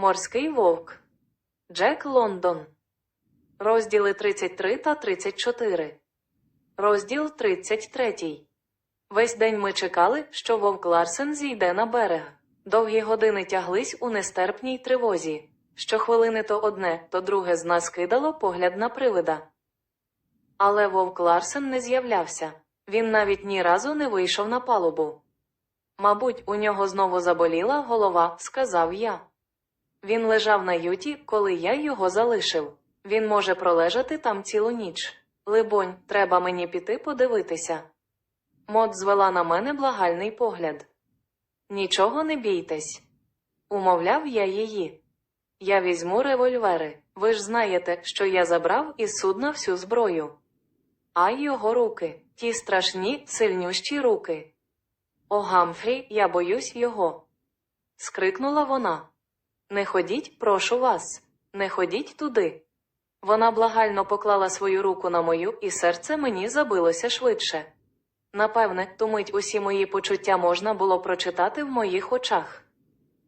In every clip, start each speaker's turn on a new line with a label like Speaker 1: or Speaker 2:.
Speaker 1: Морський вовк. Джек Лондон. Розділи 33 та 34. Розділ 33. Весь день ми чекали, що вовк Ларсен зійде на берег. Довгі години тяглись у нестерпній тривозі. Щохвилини то одне, то друге з нас кидало погляд на привида. Але вовк Ларсен не з'являвся. Він навіть ні разу не вийшов на палубу. Мабуть, у нього знову заболіла голова, сказав я. Він лежав на юті, коли я його залишив. Він може пролежати там цілу ніч. Либонь, треба мені піти подивитися. Мод звела на мене благальний погляд. Нічого не бійтесь. Умовляв я її. Я візьму револьвери. Ви ж знаєте, що я забрав із судна всю зброю. А його руки, ті страшні, сильнющі руки. О, Гамфрі, я боюсь його. скрикнула вона. Не ходіть, прошу вас, не ходіть туди. Вона благально поклала свою руку на мою, і серце мені забилося швидше. Напевне, ту мить усі мої почуття можна було прочитати в моїх очах.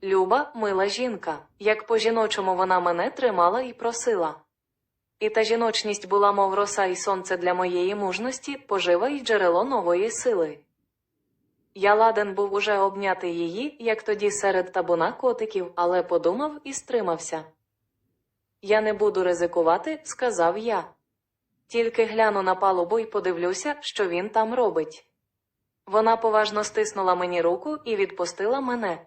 Speaker 1: Люба, мила жінка, як по жіночому вона мене тримала і просила. І та жіночність була, мов роса і сонце для моєї мужності, пожива й джерело нової сили. Я ладен був уже обняти її, як тоді серед табуна котиків, але подумав і стримався. Я не буду ризикувати, сказав я. Тільки гляну на палубу і подивлюся, що він там робить. Вона поважно стиснула мені руку і відпустила мене.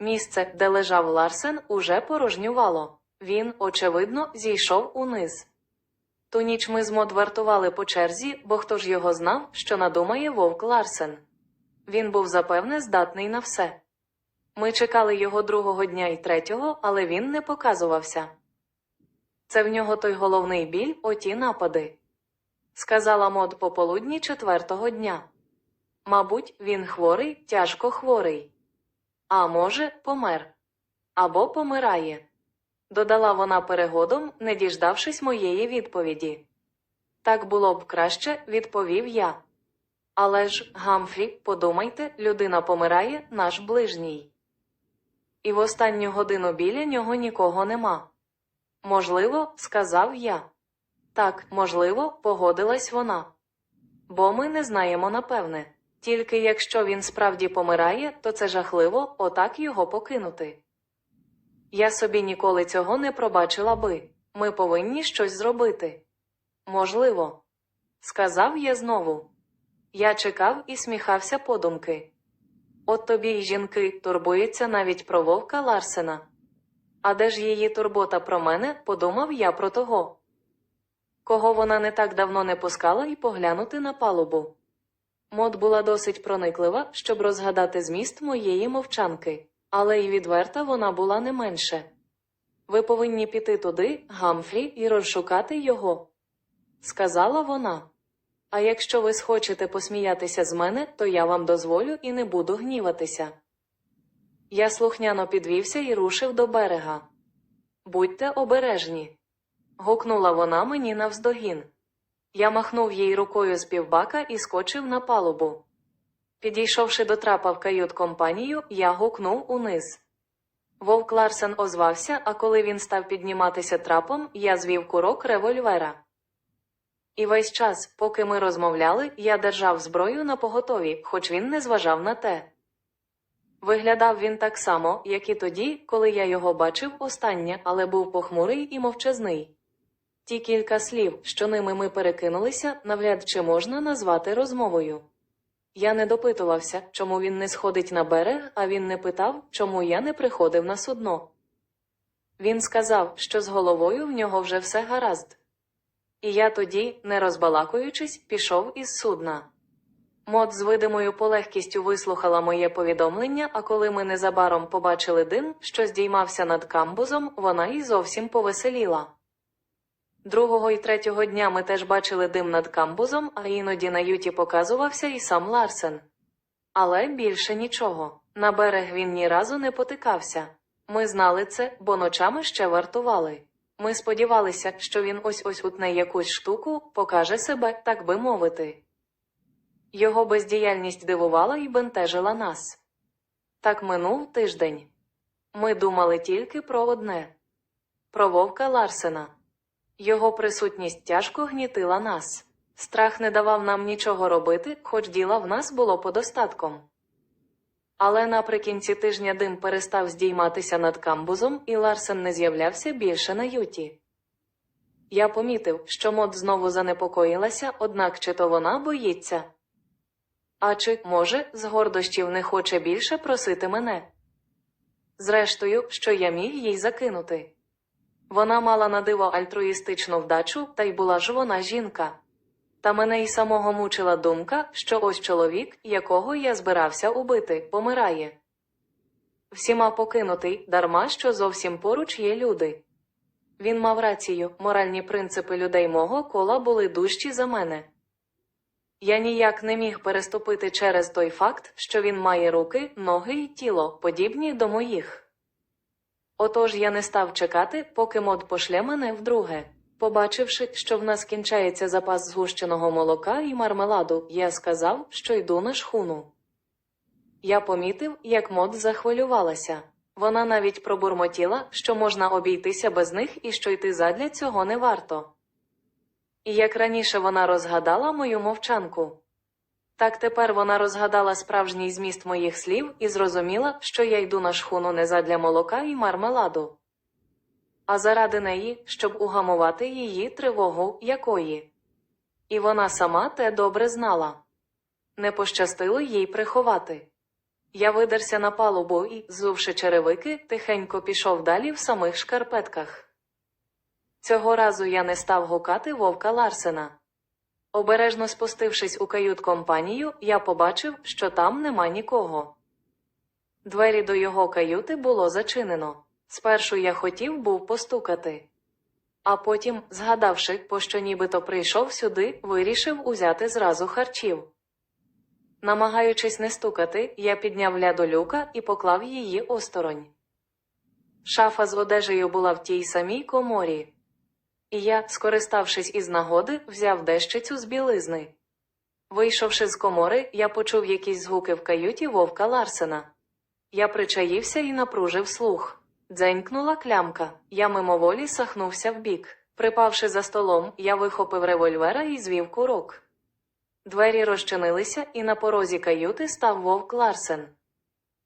Speaker 1: Місце, де лежав Ларсен, уже порожнювало. Він, очевидно, зійшов униз. Ту ніч ми з Мод вартували по черзі, бо хто ж його знав, що надумає вовк Ларсен. Він був запевне здатний на все. Ми чекали його другого дня і третього, але він не показувався. Це в нього той головний біль, оті напади. Сказала Мод пополудні четвертого дня. Мабуть, він хворий, тяжко хворий. А може, помер. Або помирає. Додала вона перегодом, не діждавшись моєї відповіді. Так було б краще, відповів я. Але ж, Гамфрі, подумайте, людина помирає, наш ближній. І в останню годину біля нього нікого нема. Можливо, сказав я. Так, можливо, погодилась вона. Бо ми не знаємо напевне. Тільки якщо він справді помирає, то це жахливо отак його покинути. Я собі ніколи цього не пробачила би. Ми повинні щось зробити. Можливо, сказав я знову. Я чекав і сміхався подумки. От тобі й жінки турбуються навіть про вовка Ларсена. А де ж її турбота про мене, подумав я про того. Кого вона не так давно не пускала і поглянути на палубу. Мод була досить прониклива, щоб розгадати зміст моєї мовчанки, але й відверта вона була не менше. Ви повинні піти туди, Гамфрі, і розшукати його, сказала вона. А якщо ви схочете посміятися з мене, то я вам дозволю і не буду гніватися. Я слухняно підвівся і рушив до берега. Будьте обережні. гукнула вона мені навздогін. Я махнув їй рукою з півбака і скочив на палубу. Підійшовши до трапа в кают компанію, я гукнув униз. Вовк Ларсен озвався, а коли він став підніматися трапом, я звів курок револьвера. І весь час, поки ми розмовляли, я держав зброю на поготові, хоч він не зважав на те. Виглядав він так само, як і тоді, коли я його бачив останнє, але був похмурий і мовчазний. Ті кілька слів, що ними ми перекинулися, навряд чи можна назвати розмовою. Я не допитувався, чому він не сходить на берег, а він не питав, чому я не приходив на судно. Він сказав, що з головою в нього вже все гаразд. І я тоді, не розбалакуючись, пішов із судна. Мод з видимою полегкістю вислухала моє повідомлення, а коли ми незабаром побачили дим, що здіймався над камбузом, вона і зовсім повеселіла. Другого і третього дня ми теж бачили дим над камбузом, а іноді на юті показувався і сам Ларсен. Але більше нічого. На берег він ні разу не потикався. Ми знали це, бо ночами ще вартували. Ми сподівалися, що він ось ось утне якусь штуку, покаже себе, так би мовити. Його бездіяльність дивувала і бентежила нас. Так минув тиждень. Ми думали тільки про одне про вовка Ларсена. Його присутність тяжко гнітила нас. Страх не давав нам нічого робити, хоч діла в нас було подостатком. Але наприкінці тижня дим перестав здійматися над камбузом, і Ларсен не з'являвся більше на юті. Я помітив, що мод знову занепокоїлася, однак чи то вона боїться. А чи, може, з гордощів не хоче більше просити мене? Зрештою, що я міг їй закинути. Вона мала на диво альтруїстичну вдачу, та й була ж вона жінка. Та мене й самого мучила думка, що ось чоловік, якого я збирався убити, помирає. Всіма покинутий, дарма що зовсім поруч є люди. Він мав рацію, моральні принципи людей мого кола були дужчі за мене. Я ніяк не міг переступити через той факт, що він має руки, ноги і тіло, подібні до моїх. Отож я не став чекати, поки мод пошле мене вдруге. Побачивши, що в нас кінчається запас згущеного молока і мармеладу, я сказав, що йду на шхуну. Я помітив, як мод захвилювалася. Вона навіть пробурмотіла, що можна обійтися без них і що йти задля цього не варто. І як раніше вона розгадала мою мовчанку. Так тепер вона розгадала справжній зміст моїх слів і зрозуміла, що я йду на шхуну не задля молока і мармеладу, а заради неї, щоб угамувати її тривогу якої. І вона сама те добре знала. Не пощастило їй приховати. Я видерся на палубу і, зувши черевики, тихенько пішов далі в самих шкарпетках. Цього разу я не став гукати вовка Ларсена. Обережно спустившись у кают-компанію, я побачив, що там нема нікого. Двері до його каюти було зачинено. Спершу я хотів був постукати. А потім, згадавши, пощо нібито прийшов сюди, вирішив узяти зразу харчів. Намагаючись не стукати, я підняв ляду люка і поклав її осторонь. Шафа з одежею була в тій самій коморі. І я, скориставшись із нагоди, взяв дещицю з білизни. Вийшовши з комори, я почув якісь згуки в каюті вовка Ларсена. Я причаївся і напружив слух. Дзенькнула клямка, я мимоволі сахнувся вбік. Припавши за столом, я вихопив револьвера і звів курок. Двері розчинилися, і на порозі каюти став вовк Ларсен.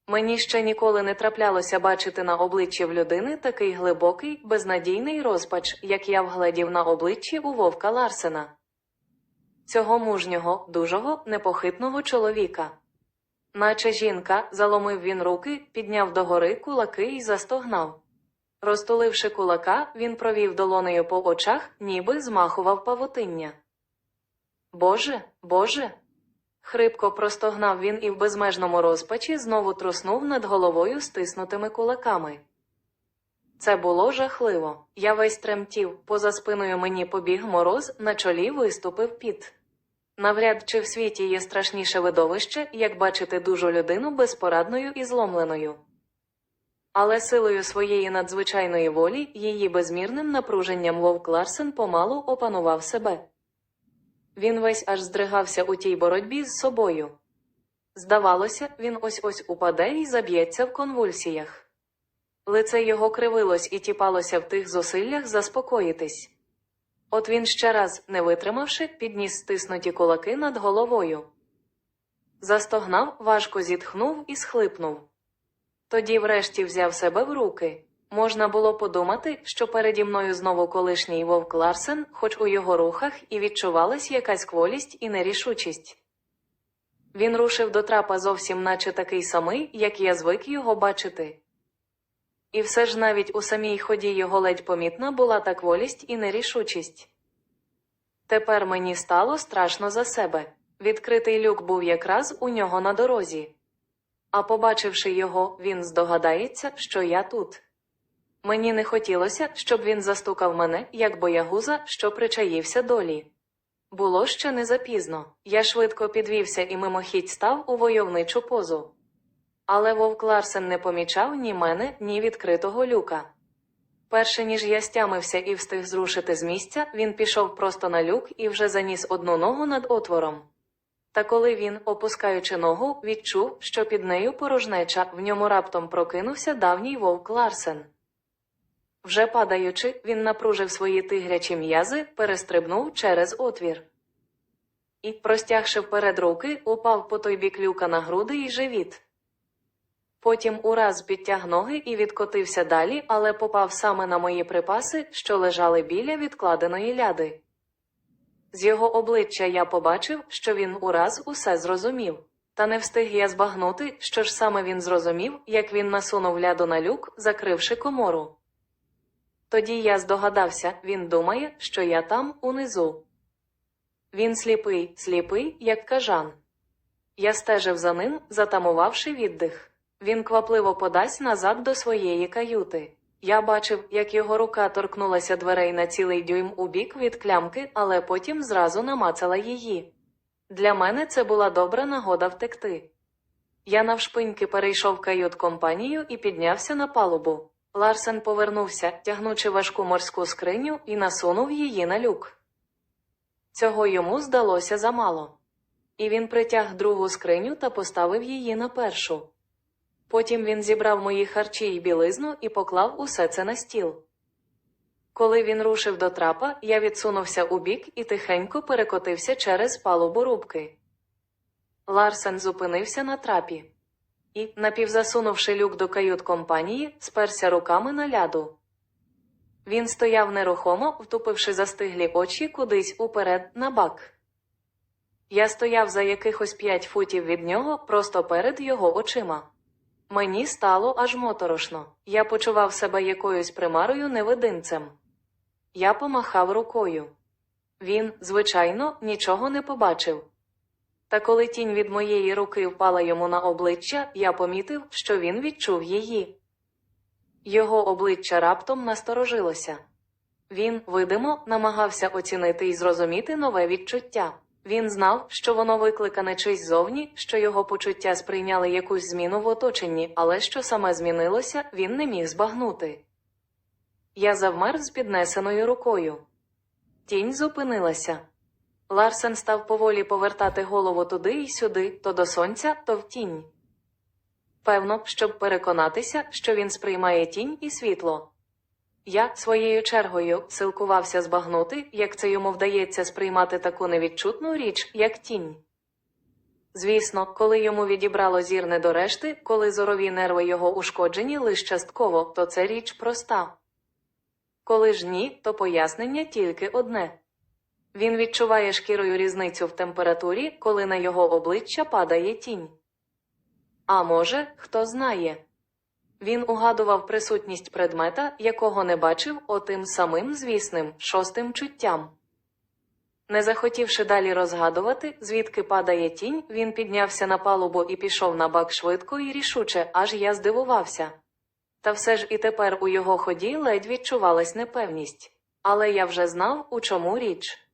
Speaker 1: Мені ще ніколи не траплялося бачити на обличчі в людини такий глибокий, безнадійний розпач, як я вгледів на обличчі у вовка Ларсена. Цього мужнього, дужого, непохитного чоловіка. Наче жінка, заломив він руки, підняв догори кулаки і застогнав. Розтуливши кулака, він провів долонею по очах, ніби змахував павутиння. Боже, Боже. Хрипко простогнав він і в безмежному розпачі знову труснув над головою стиснутими кулаками. Це було жахливо. Я весь тремтів, поза спиною мені побіг мороз, на чолі виступив піт. Навряд чи в світі є страшніше видовище, як бачити дужу людину безпорадною і зломленою. Але силою своєї надзвичайної волі, її безмірним напруженням Вовк Ларсен помалу опанував себе. Він весь аж здригався у тій боротьбі з собою. Здавалося, він ось ось упаде і заб'ється в конвульсіях. Лице його кривилось і тіпалося в тих зусиллях заспокоїтись. От він ще раз, не витримавши, підніс стиснуті кулаки над головою. Застогнав, важко зітхнув і схлипнув. Тоді врешті взяв себе в руки. Можна було подумати, що переді мною знову колишній вовк Ларсен, хоч у його рухах і відчувалась якась кволість і нерішучість. Він рушив до трапа зовсім наче такий самий, як я звик його бачити. І все ж навіть у самій ході його ледь помітна була та кволість і нерішучість. Тепер мені стало страшно за себе. Відкритий люк був якраз у нього на дорозі. А побачивши його, він здогадається, що я тут. Мені не хотілося, щоб він застукав мене, як боягуза, що причаївся долі. Було ще не запізно. Я швидко підвівся і мимохідь став у войовничу позу. Але вовк Ларсен не помічав ні мене, ні відкритого люка. Перше ніж я стямився і встиг зрушити з місця, він пішов просто на люк і вже заніс одну ногу над отвором. Та коли він, опускаючи ногу, відчув, що під нею порожнеча, в ньому раптом прокинувся давній вовк Ларсен. Вже падаючи, він напружив свої тигрячі м'язи, перестрибнув через отвір. І, простягши вперед руки, упав по той бік люка на груди і живіт. Потім ураз підтяг ноги і відкотився далі, але попав саме на мої припаси, що лежали біля відкладеної ляди. З його обличчя я побачив, що він ураз усе зрозумів. Та не встиг я збагнути, що ж саме він зрозумів, як він насунув ляду на люк, закривши комору. Тоді я здогадався, він думає, що я там унизу. Він сліпий, сліпий, як кажан. Я стежив за ним, затамувавши віддих. Він квапливо подасть назад до своєї каюти. Я бачив, як його рука торкнулася дверей на цілий дюйм у бік від клямки, але потім зразу намацала її. Для мене це була добра нагода втекти. Я навшпиньки перейшов кают-компанію і піднявся на палубу. Ларсен повернувся, тягнучи важку морську скриню, і насунув її на люк. Цього йому здалося замало. І він притяг другу скриню та поставив її на першу. Потім він зібрав мої харчі й білизну і поклав усе це на стіл. Коли він рушив до трапа, я відсунувся убік і тихенько перекотився через палубу рубки. Ларсен зупинився на трапі і, напівзасунувши люк до кают-компанії, сперся руками на ляду. Він стояв нерухомо, втупивши застиглі очі кудись уперед на бак. Я стояв за якихось п'ять футів від нього, просто перед його очима. Мені стало аж моторошно. Я почував себе якоюсь примарою невидимцем. Я помахав рукою. Він, звичайно, нічого не побачив. Та коли тінь від моєї руки впала йому на обличчя, я помітив, що він відчув її. Його обличчя раптом насторожилося. Він, видимо, намагався оцінити і зрозуміти нове відчуття. Він знав, що воно викликане чись зовні, що його почуття сприйняли якусь зміну в оточенні, але що саме змінилося, він не міг збагнути. Я завмер з піднесеною рукою. Тінь зупинилася. Ларсен став поволі повертати голову туди й сюди, то до сонця, то в тінь. Певно, щоб переконатися, що він сприймає тінь і світло. Я своєю чергою силкувався збагнути, як це йому вдається сприймати таку невідчутну річ, як тінь. Звісно, коли йому відібрало зір не до решти, коли зорові нерви його ушкоджені лише частково, то це річ проста. Коли ж ні, то пояснення тільки одне. Він відчуває шкірою різницю в температурі, коли на його обличчя падає тінь. А може, хто знає. Він угадував присутність предмета, якого не бачив отим самим звісним шостим чуттям. Не захотівши далі розгадувати, звідки падає тінь, він піднявся на палубу і пішов на бак швидко і рішуче, аж я здивувався. Та все ж і тепер у його ході ледь відчувалась непевність. Але я вже знав, у чому річ.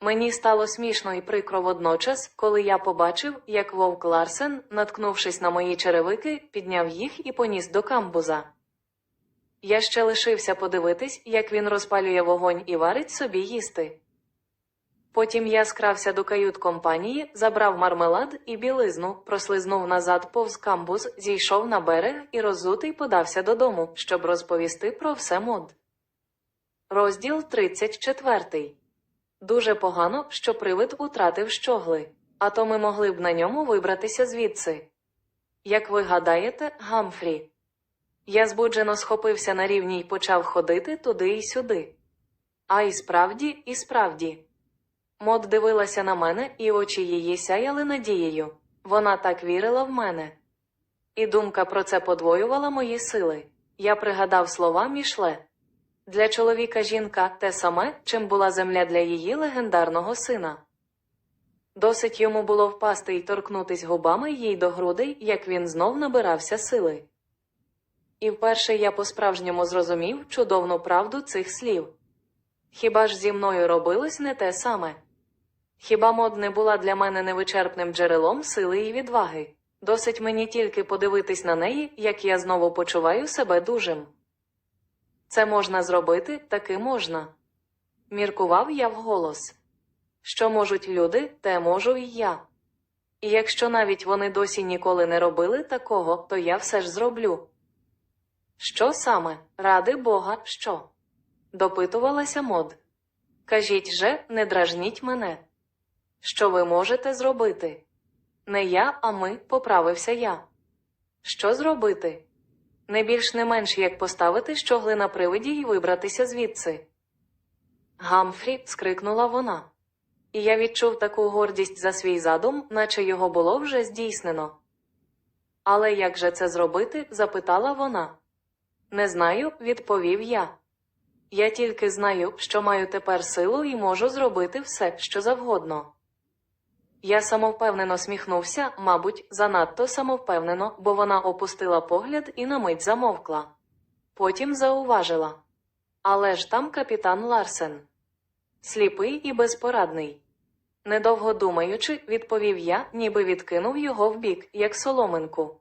Speaker 1: Мені стало смішно і прикро водночас, коли я побачив, як вовк Ларсен, наткнувшись на мої черевики, підняв їх і поніс до камбуза. Я ще лишився подивитись, як він розпалює вогонь і варить собі їсти. Потім я скрався до кают-компанії, забрав мармелад і білизну, прослизнув назад повз камбуз, зійшов на берег і роззутий подався додому, щоб розповісти про все мод. Розділ 34 Дуже погано, що привид утратив щогли, а то ми могли б на ньому вибратися звідси. Як ви гадаєте, Гамфрі? Я збуджено схопився на рівні й почав ходити туди й сюди. А і справді, і справді. Мод дивилася на мене, і очі її сяяли надією. Вона так вірила в мене. І думка про це подвоювала мої сили. Я пригадав слова Мішле. Для чоловіка жінка те саме, чим була земля для її легендарного сина. Досить йому було впасти й торкнутись губами їй до грудей, як він знов набирався сили. І вперше я по-справжньому зрозумів чудовну правду цих слів. Хіба ж зі мною робилось не те саме? Хіба мод не була для мене невичерпним джерелом сили і відваги? Досить мені тільки подивитись на неї, як я знову почуваю себе дужим. Це можна зробити, таки можна. Міркував я вголос. Що можуть люди, те можу і я. І якщо навіть вони досі ніколи не робили такого, то я все ж зроблю. Що саме? Ради Бога, що? допитувалася мод. Кажіть же, не дражніть мене. Що ви можете зробити? Не я, а ми, поправився я. Що зробити? Не більш не менш як поставити щогли на привиді і вибратися звідси. Гамфрі, скрикнула вона. І я відчув таку гордість за свій задум, наче його було вже здійснено. Але як же це зробити? запитала вона. Не знаю, відповів я. Я тільки знаю, що маю тепер силу і можу зробити все, що завгодно. Я самовпевнено сміхнувся, мабуть, занадто самовпевнено, бо вона опустила погляд і на мить замовкла. Потім зауважила. Але ж там капітан Ларсен. Сліпий і безпорадний. Недовго думаючи, відповів я, ніби відкинув його вбік, як соломинку.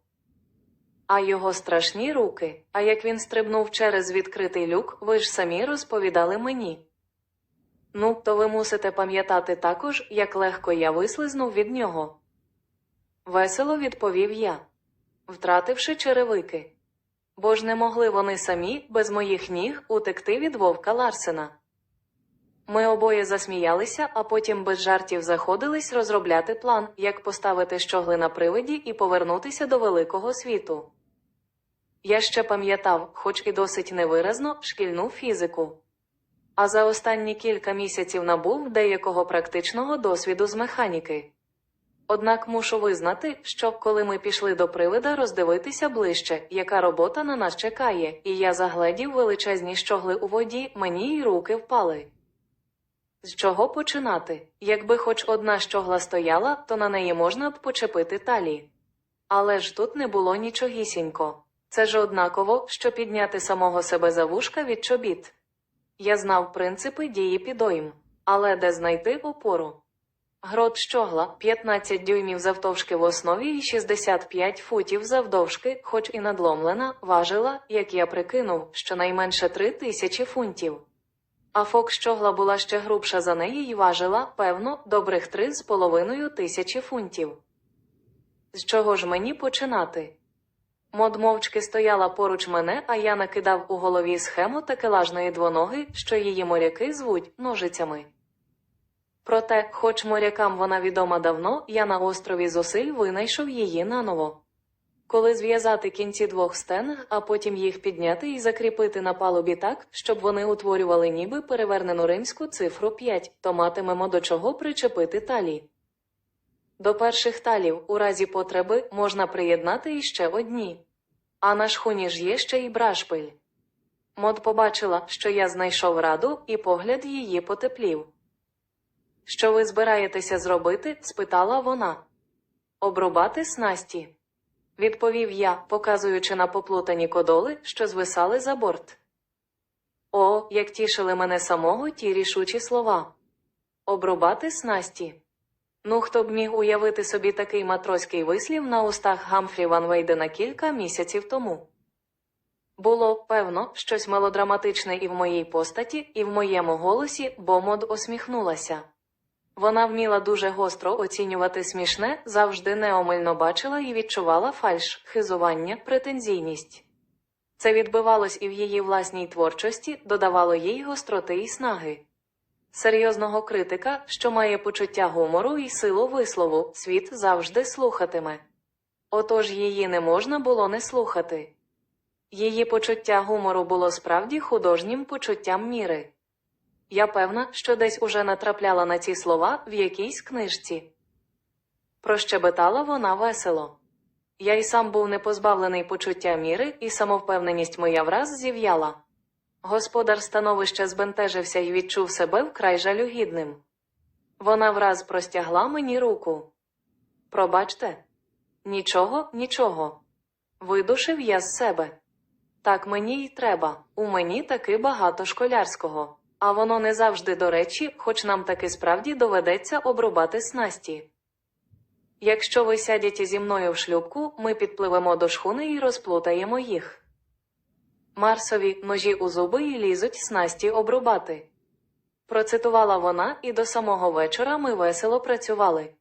Speaker 1: А його страшні руки, а як він стрибнув через відкритий люк, ви ж самі розповідали мені. Ну, то ви мусите пам'ятати також, як легко я вислизнув від нього. Весело відповів я, втративши черевики. Бо ж не могли вони самі, без моїх ніг, утекти від вовка Ларсена. Ми обоє засміялися, а потім без жартів заходились розробляти план, як поставити щогли на привиді і повернутися до великого світу. Я ще пам'ятав, хоч і досить невиразно, шкільну фізику. А за останні кілька місяців набув деякого практичного досвіду з механіки. Однак мушу визнати, що коли ми пішли до привида роздивитися ближче, яка робота на нас чекає, і я загледів величезні щогли у воді, мені й руки впали. З чого починати? Якби хоч одна щогла стояла, то на неї можна б почепити талі. Але ж тут не було нічогісінько. Це ж однаково, що підняти самого себе за вушка від чобіт. Я знав принципи дії підойм, але де знайти опору? Грот щогла 15 дюймів завдовжки в основі і 65 футів завдовжки, хоч і надломлена, важила, як я прикинув, щонайменше 3 тисячі фунтів. А фок щогла була ще грубша за неї і важила, певно, добрих три з половиною тисячі фунтів. З чого ж мені починати? Мод мовчки стояла поруч мене, а я накидав у голові схему такелажної двоноги, що її моряки звуть ножицями. Проте, хоч морякам вона відома давно, я на острові зусиль винайшов її наново. Коли зв'язати кінці двох стенг, а потім їх підняти і закріпити на палубі так, щоб вони утворювали ніби перевернену римську цифру 5, то матимемо до чого причепити талі. До перших талів, у разі потреби, можна приєднати іще одні. А на шхуні ж є ще й брашпиль. Мод побачила, що я знайшов раду, і погляд її потеплів. Що ви збираєтеся зробити? спитала вона. Обрубати снасті. Відповів я, показуючи на поплутані кодоли, що звисали за борт. О, як тішили мене самого ті рішучі слова. Обрубати снасті. Ну, хто б міг уявити собі такий матроський вислів на устах Гамфрі Ван Вейдена кілька місяців тому. Було, певно, щось мелодраматичне і в моїй постаті, і в моєму голосі, бо мод осміхнулася. Вона вміла дуже гостро оцінювати смішне, завжди неомильно бачила і відчувала фальш, хизування, претензійність. Це відбивалось і в її власній творчості, додавало їй гостроти і снаги. Серйозного критика, що має почуття гумору і силу вислову, світ завжди слухатиме. Отож її не можна було не слухати. Її почуття гумору було справді художнім почуттям міри. Я певна, що десь уже натрапляла на ці слова в якійсь книжці. Прощебетала вона весело. Я й сам був не позбавлений почуття міри, і самовпевненість моя враз зів'яла. Господар становища збентежився і відчув себе вкрай жалюгідним. Вона враз простягла мені руку. Пробачте, нічого, нічого. Видушив я з себе. Так мені й треба, у мені таки багато школярського, а воно не завжди до речі, хоч нам таки справді доведеться обрубати снасті. Якщо ви сядете зі мною в шлюбку, ми підпливемо до шхуни і розплутаємо їх. Марсові ножі у зуби і лізуть снасті обрубати. Процитувала вона, і до самого вечора ми весело працювали.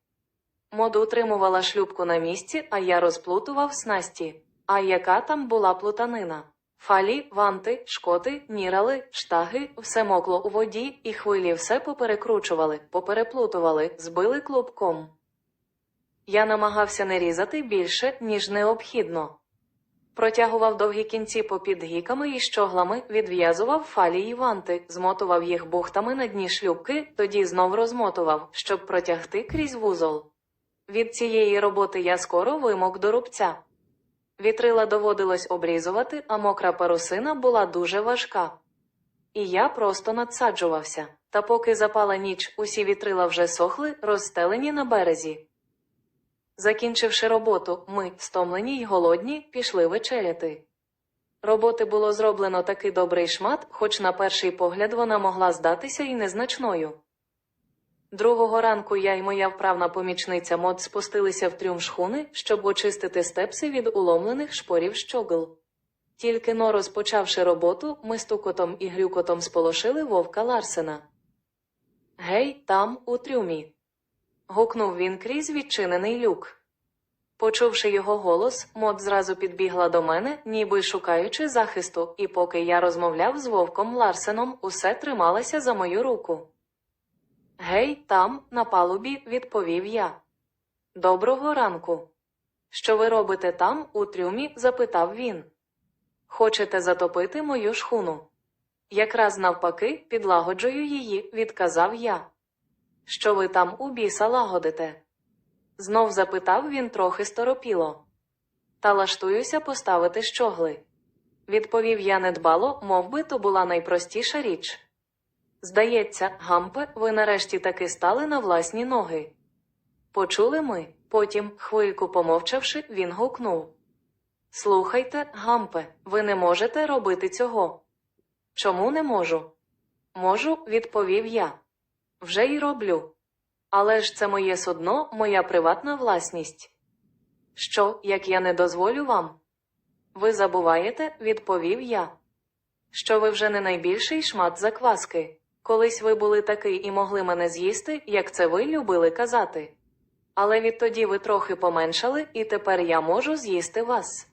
Speaker 1: Мод утримувала шлюпку на місці, а я розплутував снасті. А яка там була плутанина? Фалі, ванти, шкоти, нірали, штаги, все мокло у воді, і хвилі все поперекручували, попереплутували, збили клубком. Я намагався не різати більше, ніж необхідно. Протягував довгі кінці попід гіками і щоглами, відв'язував фалі й ванти, змотував їх бухтами на дні шлюбки, тоді знов розмотував, щоб протягти крізь вузол. Від цієї роботи я скоро вимок до рубця. Вітрила доводилось обрізувати, а мокра парусина була дуже важка. І я просто надсаджувався. Та поки запала ніч, усі вітрила вже сохли, розстелені на березі. Закінчивши роботу, ми, стомлені й голодні, пішли вечеряти. Роботи було зроблено такий добрий шмат, хоч на перший погляд вона могла здатися і незначною. Другого ранку я й моя вправна помічниця мод спустилися в трюм шхуни, щоб очистити степси від уломлених шпорів щогл. Тільки но розпочавши роботу, ми стукотом і грюкотом сполошили вовка Ларсена. Гей, там, у трюмі. Гукнув він крізь відчинений люк. Почувши його голос, мод зразу підбігла до мене, ніби шукаючи захисту, і поки я розмовляв з вовком Ларсеном, усе трималася за мою руку. Гей, там, на палубі, відповів я. Доброго ранку. Що ви робите там, у трюмі? запитав він. Хочете затопити мою шхуну? Якраз навпаки, підлагоджую її, відказав я. Що ви там у біса лагодите? Знов запитав він трохи сторопіло. Та лаштуюся поставити щогли. Відповів я недбало, мов би то була найпростіша річ. Здається, гампе, ви нарешті таки стали на власні ноги. Почули ми, потім, хвильку помовчавши, він гукнув. Слухайте, гампе, ви не можете робити цього. Чому не можу? Можу, відповів я. Вже й роблю. Але ж це моє судно, моя приватна власність. Що, як я не дозволю вам? Ви забуваєте, відповів я. Що ви вже не найбільший шмат закваски. Колись ви були такий і могли мене з'їсти, як це ви любили казати. Але відтоді ви трохи поменшали, і тепер я можу з'їсти вас.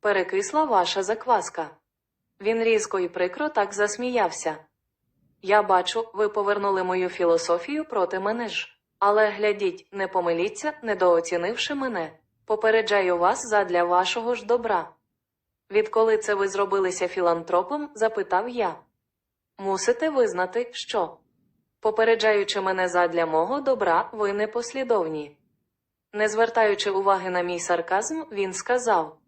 Speaker 1: Перекисла ваша закваска. Він різко і прикро так засміявся. Я бачу, ви повернули мою філософію проти мене ж. Але глядіть, не помиліться, недооцінивши мене. Попереджаю вас задля вашого ж добра. Відколи це ви зробилися філантропом? запитав я. Мусите визнати, що, попереджаючи мене задля мого добра, ви непослідовні. Не звертаючи уваги на мій сарказм, він сказав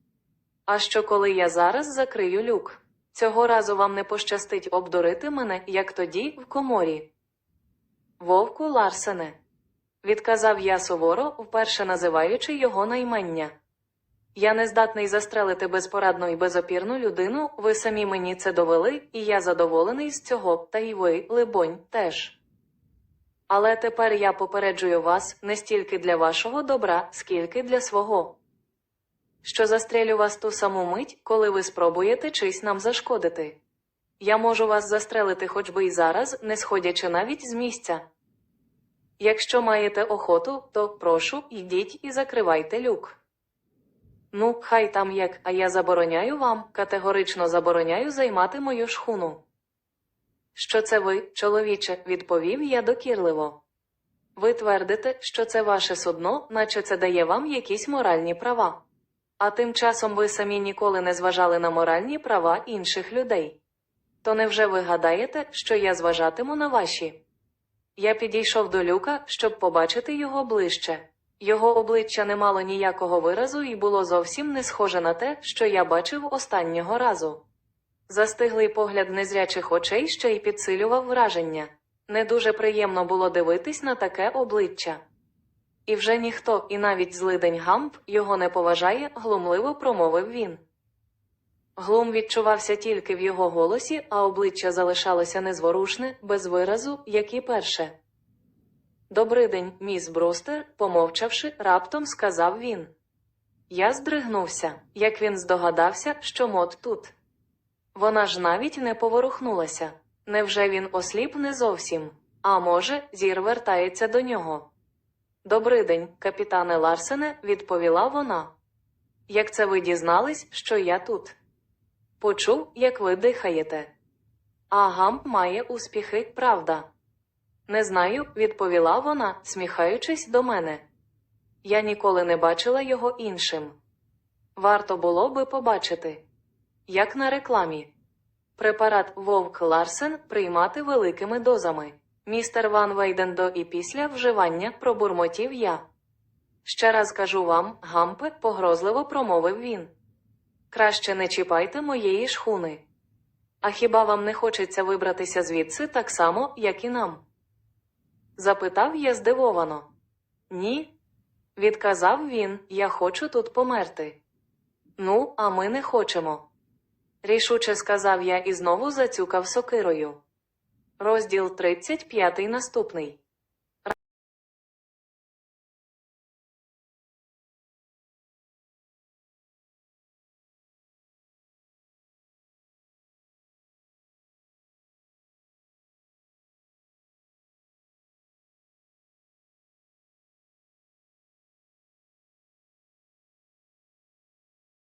Speaker 1: А що коли я зараз закрию люк? Цього разу вам не пощастить обдурити мене, як тоді, в коморі. Вовку Ларсене, відказав я суворо, вперше називаючи його наймення. Я не здатний застрелити безпорадну і безопірну людину, ви самі мені це довели, і я задоволений з цього, та й ви, либонь, теж. Але тепер я попереджую вас не стільки для вашого добра, скільки для свого. Що застрелю вас ту саму мить, коли ви спробуєте чись нам зашкодити. Я можу вас застрелити хоч би й зараз, не сходячи навіть з місця. Якщо маєте охоту, то прошу, йдіть і закривайте люк. Ну, хай там як, а я забороняю вам, категорично забороняю займати мою шхуну. Що це ви, чоловіче, відповів я докірливо. Ви твердите, що це ваше судно, наче це дає вам якісь моральні права. А тим часом ви самі ніколи не зважали на моральні права інших людей. То невже ви гадаєте, що я зважатиму на ваші? Я підійшов до люка, щоб побачити його ближче. Його обличчя не мало ніякого виразу і було зовсім не схоже на те, що я бачив останнього разу. Застиглий погляд незрячих очей ще й підсилював враження. Не дуже приємно було дивитись на таке обличчя. І вже ніхто, і навіть злидень Гамп, його не поважає, глумливо промовив він. Глум відчувався тільки в його голосі, а обличчя залишалося незворушне, без виразу, як і перше. «Добрий день, міс Брустер», помовчавши, раптом сказав він. Я здригнувся, як він здогадався, що мод тут. Вона ж навіть не поворухнулася. Невже він осліп не зовсім? А може, зір вертається до нього? Добрий день, капітане Ларсене, відповіла вона. Як це ви дізнались, що я тут? Почув, як ви дихаєте. А Гамп має успіхи, правда. Не знаю, відповіла вона, сміхаючись до мене. Я ніколи не бачила його іншим. Варто було би побачити. Як на рекламі. Препарат Вовк Ларсен приймати великими дозами. Містер Ван Вейден до і після вживання пробурмотів я. Ще раз кажу вам, гампе, погрозливо промовив він. Краще не чіпайте моєї шхуни. А хіба вам не хочеться вибратися звідси так само, як і нам? Запитав я здивовано. Ні, відказав він, я хочу тут померти. Ну, а ми не хочемо. Рішуче сказав я і знову зацюкав сокирою. Розділ 35 наступний.